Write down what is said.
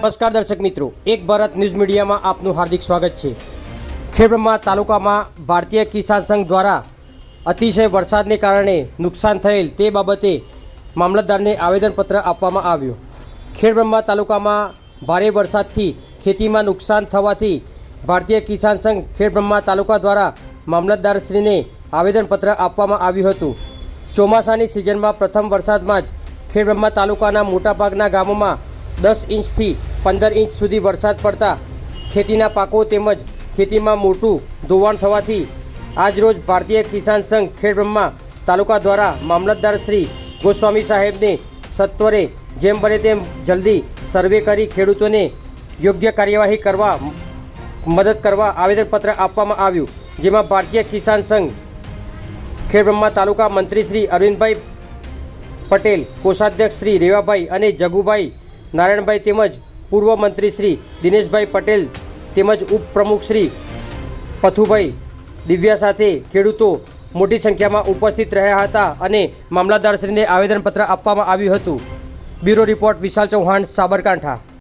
નમસ્કાર દર્શક મિત્રો, એક ભારત ન્યૂઝ મીડિયામાં આપનું હાર્દિક સ્વાગત છે. ખેડબ્રહ્મા તાલુકામાં ભારતીય કિસાન સંઘ દ્વારા અતિશય વરસાદને કારણે નુકસાન થયેલ તે બાબતે મામલતદારને આવેદનપત્ર આપવામાં આવ્યું. ખેડબ્રહ્મા તાલુકામાં ભારે વરસાદથી ખેતીમાં નુકસાન થવાથી ભારતીય કિસાન સંઘ ખેડબ્રહ્મા તાલુકા દ્વારા મામલતદારશ્રીને આવેદનપત્ર આપવામાં આવ્યું હતું. ચોમાસાની સિઝનમાં પ્રથમ વરસાદમાં જ ખેડબ્રહ્મા તાલુકાના મોટાભાગના ગામોમાં દસ ઇંચથી પંદર ઇંચ સુધી વરસાદ પડતા ખેતીના પાકો તેમજ ખેતીમાં મોટું ધોવાણ થવાથી આજરોજ ભારતીય કિસાન સંઘ ખેડબ્રહ્મા તાલુકા દ્વારા મામલતદાર શ્રી ગોસ્વામી સાહેબને સત્વરે જેમ બને તેમ જલ્દી સર્વે કરી ખેડૂતોને યોગ્ય કાર્યવાહી કરવા મદદ કરવા આવેદનપત્ર આપવામાં આવ્યું. જેમાં ભારતીય કિસાન સંઘ ખેડબ્રહ્મા તાલુકા મંત્રી શ્રી અરવિંદભાઈ પટેલ, કોષાધ્યક્ષ શ્રી રેવાભાઈ અને જગુભાઈ નારાયણભાઈ તેમજ પૂર્વ મંત્રી શ્રી દિનેશભાઈ પટેલ તેમજ ઉપપ્રમુખ શ્રી પથુભાઈ દિવ્યા સાથે ખેડૂતો મોટી સંખ્યામાં ઉપસ્થિત રહ્યા હતા અને મામલતદારશ્રીને આવેદનપત્ર આપવામાં આવ્યું હતું. Bureau report Vishal Chauhan, Sabarkantha.